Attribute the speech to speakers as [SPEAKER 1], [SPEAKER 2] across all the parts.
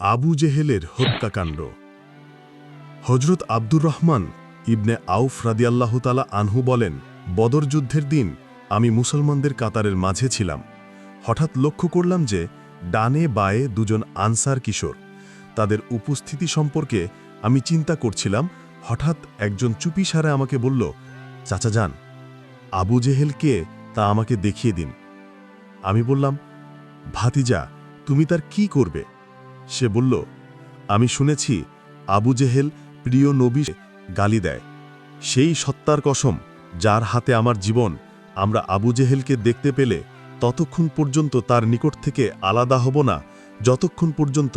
[SPEAKER 1] আবু জেহেলের হত্যাকাণ্ড। হজরত আব্দুর রহমান ইবনে আউফ রাদিয়াল্লাহু তালা আনহু বলেন, বদর যুদ্ধের দিন আমি মুসলমানদের কাতারের মাঝে ছিলাম। হঠাৎ লক্ষ্য করলাম যে ডানে বায়ে দুজন আনসার কিশোর। তাদের উপস্থিতি সম্পর্কে আমি চিন্তা করছিলাম। হঠাৎ একজন চুপিসারে আমাকে বলল, চাচা যান, আবু জেহেল কে তা আমাকে দেখিয়ে দিন। আমি বললাম, ভাতিজা, তুমি তার কি করবে? সে বলল, আমি শুনেছি আবু জেহেল প্রিয় নবী গালি দেয়। সেই সত্তার কসম, যার হাতে আমার জীবন, আমরা আবু জেহেলকে দেখতে পেলে ততক্ষণ পর্যন্ত তার নিকট থেকে আলাদা হব না, যতক্ষণ পর্যন্ত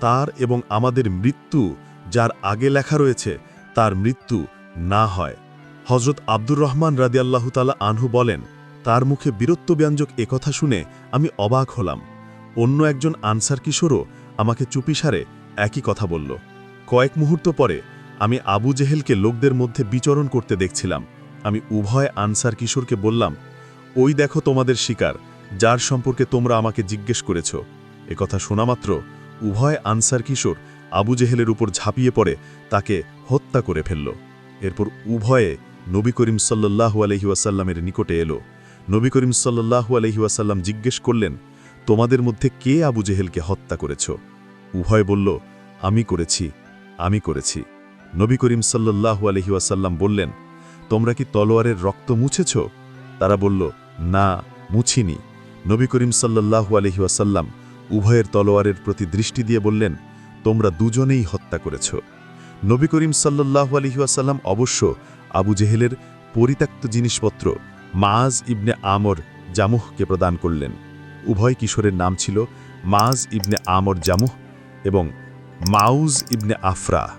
[SPEAKER 1] তার এবং আমাদের মৃত্যু, যার আগে লেখা রয়েছে, তার মৃত্যু না হয়। হজরত আব্দুর রহমান রাদিয়াল্লাহু তালা আনহু বলেন, তার মুখে বীরত্বব্যঞ্জক একথা শুনে আমি অবাক হলাম। অন্য একজন আনসার কিশোরও আমাকে চুপিসারে একই কথা বলল। কয়েক মুহূর্ত পরে আমি আবু জেহেলকে লোকদের মধ্যে বিচরণ করতে দেখছিলাম। আমি উভয় আনসার কিশোরকে বললাম, ওই দেখো তোমাদের শিকার, যার সম্পর্কে তোমরা আমাকে জিজ্ঞেস করেছ। একথা শোনামাত্র উভয় আনসার কিশোর আবু জেহেলের উপর ঝাঁপিয়ে পড়ে, তাকে হত্যা করে ফেলল। এরপর উভয়ে নবী করিম সাল্লাহু আলহিউসাল্লামের নিকটে এলো। নবী করিম সাল্লাহু আলহিউসাল্লাম জিজ্ঞেস করলেন, তোমাদের মধ্যে কে আবু জেহেলকে হত্যা করেছ? উভয় বলল, আমি করেছি আমি করেছি। নবী করিম সাল্লাহু আলহিউসাল্লাম বললেন, তোমরা কি তলোয়ারের রক্ত মুছেছ? তারা বলল, না, মুছিনি। নবী করিম সাল্লাহু আলহিউসাল্লাম উভয়ের তলোয়ারের প্রতি দৃষ্টি দিয়ে বললেন, তোমরা দুজনেই হত্যা করেছ। নবী করিম সাল্লাহু আলহিউসাল্লাম অবশ্য আবু জেহেলের পরিত্যক্ত জিনিসপত্র মাজ ইবনে আমর জামুহকে প্রদান করলেন। উভয় কিশোরের নাম ছিল মাজ ইবনে আমর জামুহ। এবং মাউজ ইবনে আফরা।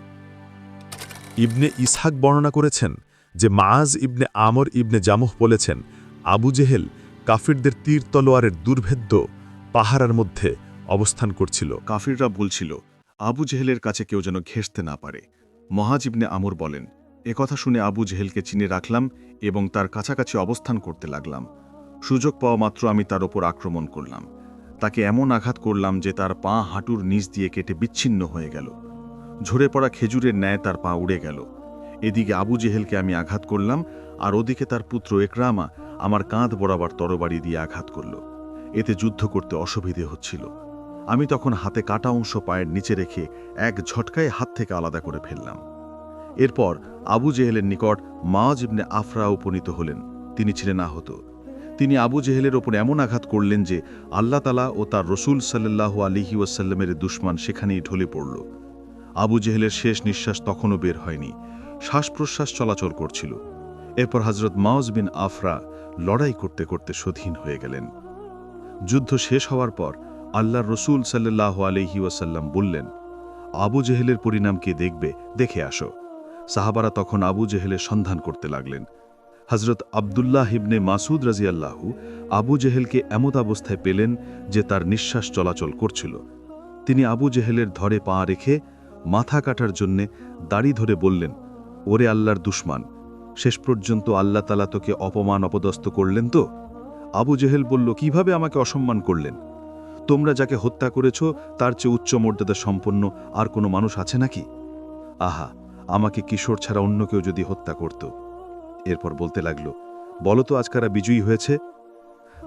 [SPEAKER 1] ইবনে ইসহাক বর্ণনা করেছেন যে মাজ ইবনে আমর ইবনে জামুহ বলেছেন, আবু জেহেল কাফিরদের তীর তলোয়ারের দুর্ভেদ্য পাহারার মধ্যে অবস্থান করছিল।
[SPEAKER 2] কাফিররা বলছিল আবু জেহেলের কাছে কেউ যেন ঘেঁষতে না পারে। মহাজ ইবনে আমর বলেন একথা শুনে আবু জেহেলকে চিনে রাখলাম এবং তার কাছাকাছি অবস্থান করতে লাগলাম। সুযোগ পাওয়া মাত্র আমি তার ওপর আক্রমণ করলাম। তাকে এমন আঘাত করলাম যে তার পা হাঁটুর নিচ দিয়ে কেটে বিচ্ছিন্ন হয়ে গেল। ঝরে পড়া খেজুরের ন্যায় তার পা উড়ে গেল। এদিকে আবু জেহেলকে আমি আঘাত করলাম, আর ওদিকে তার পুত্র একরামা আমার কাঁধ বরাবর তরবারি দিয়ে আঘাত করল। এতে যুদ্ধ করতে অসুবিধে হচ্ছিল। আমি তখন হাতে কাটা অংশ পায়ের নিচে রেখে এক ঝটকায় হাত থেকে আলাদা করে ফেললাম। এরপর আবু জেহেলের নিকট মাজ ইবনে আফরা উপনীত হলেন। তিনি ছিলেন আহত। তিনি আবু জেহেলের ওপর এমন আঘাত করলেন যে আল্লাহ তালা ও তার রসুল সাল্লাহ আলিহি ওয়াসাল্লামের দুশ্মান সেখানেই ঢলে পড়ল। আবু জেহেলের শেষ নিঃশ্বাস তখনও বের হয়নি। শ্বাস প্রশ্বাস চলাচল করছিল। এরপর হজরত মাউজ বিন আফরা লড়াই করতে করতে স্বাধীন হয়ে গেলেন। যুদ্ধ শেষ হওয়ার পর আল্লাহর রসুল সাল্লাহ আলহি ওয়াসাল্লাম বললেন, আবু জেহেলের পরিণাম কে দেখবে? দেখে আসো। সাহাবারা তখন আবু জেহেলের সন্ধান করতে লাগলেন। হজরত আবদুল্লাহ ইবনে মাসুদ রাজিয়াল্লাহু আবু জেহেলকে এমত অবস্থায় পেলেন যে তার নিঃশ্বাস চলাচল করছিল। তিনি আবু জেহেলের ধরে পা রেখে মাথা কাটার জন্যে দাড়ি ধরে বললেন, ওরে আল্লাহর দুশ্মান, শেষ পর্যন্ত আল্লাহ তালা তোকে অপমান অপদস্থ করলেন তো? আবু জেহেল বলল, কীভাবে আমাকে অসম্মান করলেন? তোমরা যাকে হত্যা করেছ, তার চেয়ে উচ্চ মর্যাদা সম্পন্ন আর কোনো মানুষ আছে নাকি? আহা, আমাকে কিশোর ছাড়া অন্য কেউ যদি হত্যা করত এরপর বলতে লাগল, বলো তো আজকারা বিজয়ী হয়েছে?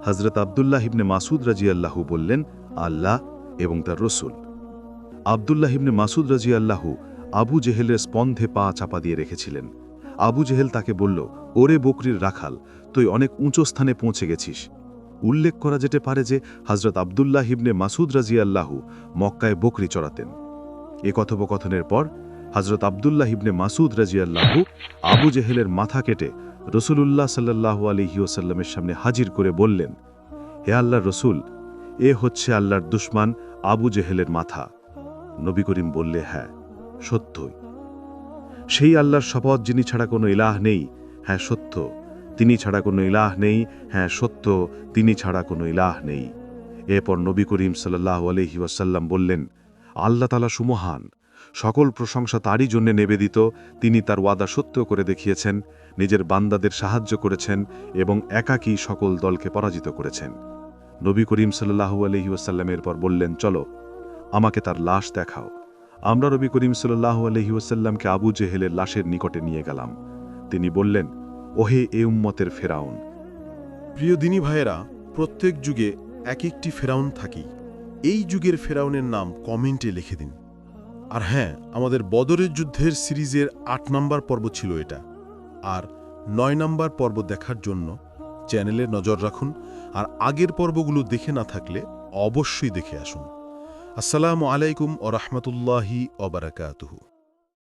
[SPEAKER 2] হজরত আবদুল্লাহ ইবনে মাসুদ রাজিয়াল্লাহু বললেন, আল্লাহ এবং তার রসুল। আবদুল্লাহ ইবনে মাসুদ রাজিয়াল্লাহু আবু জেহেলের স্পন্ধে পা চাপা দিয়ে রেখেছিলেন। আবু জেহেল তাকে বলল, ওরে বকরির রাখাল, তুই অনেক উঁচু স্থানে পৌঁছে গেছিস। উল্লেখ করা যেতে পারে যে হজরত আবদুল্লাহ ইবনে মাসুদ রাজিয়াল্লাহু মক্কায় বকরি চড়াতেন। এ কথোপকথনের পর হজরত আবদুল্লাহ ইবনে মাসুদ রাজিয়াল্লাহু আবু জেহেলের মাথা কেটে রসুলুল্লাহ সাল্লাহ আলিহিউসাল্লামের সামনে হাজির করে বললেন, হে আল্লাহ রসুল, এ হচ্ছে আল্লাহর দুশ্মান আবু জেহেলের মাথা। নবী করিম বললে হ্যাঁ সত্যই। সেই আল্লাহর শপথ যিনি ছাড়া কোনো ইলাহ নেই হ্যাঁ সত্য। তিনি ছাড়া কোনো ইলাহ নেই হ্যাঁ সত্য। তিনি ছাড়া কোনো ইলাহ নেই। এরপর নবী করিম সাল্লাহ আলহি ওয়াসাল্লাম বললেন, আল্লাহ তালা সুমহান। সকল প্রশংসা তারই জন্য নিবেদিত, তিনি তার ওয়াদা সত্য করে দেখিয়েছেন, নিজের বান্দাদের সাহায্য করেছেন এবং একাকী সকল দলকে পরাজিত করেছেন। নবী করিম সাল্লাহু আলহি ওয়াসাল্লামের পর বললেন, চলো, আমাকে তার লাশ দেখাও। আমরা রবি করিম সাল্লাহ আলহি ওসাল্লামকে আবু জেহেলের লাশের নিকটে নিয়ে গেলাম। তিনি বললেন, ওহে এ উম্মতের ফেরাউন,
[SPEAKER 3] প্রিয় দিনী ভাইয়েরা, প্রত্যেক যুগে এক একটি ফেরাউন থাকি। এই যুগের ফেরাউনের নাম কমেন্টে লিখে দিন। আর হ্যাঁ আমাদের বদরের যুদ্ধের সিরিজের আট নম্বর পর্ব ছিল এটা। আর নয় নম্বর পর্ব দেখার জন্য চ্যানেলে নজর রাখুন, আর আগের পর্বগুলো দেখে না থাকলে অবশ্যই দেখে আসুন। আসসালামু আলাইকুম ও রহমতুল্লাহি অবরাকাতুহু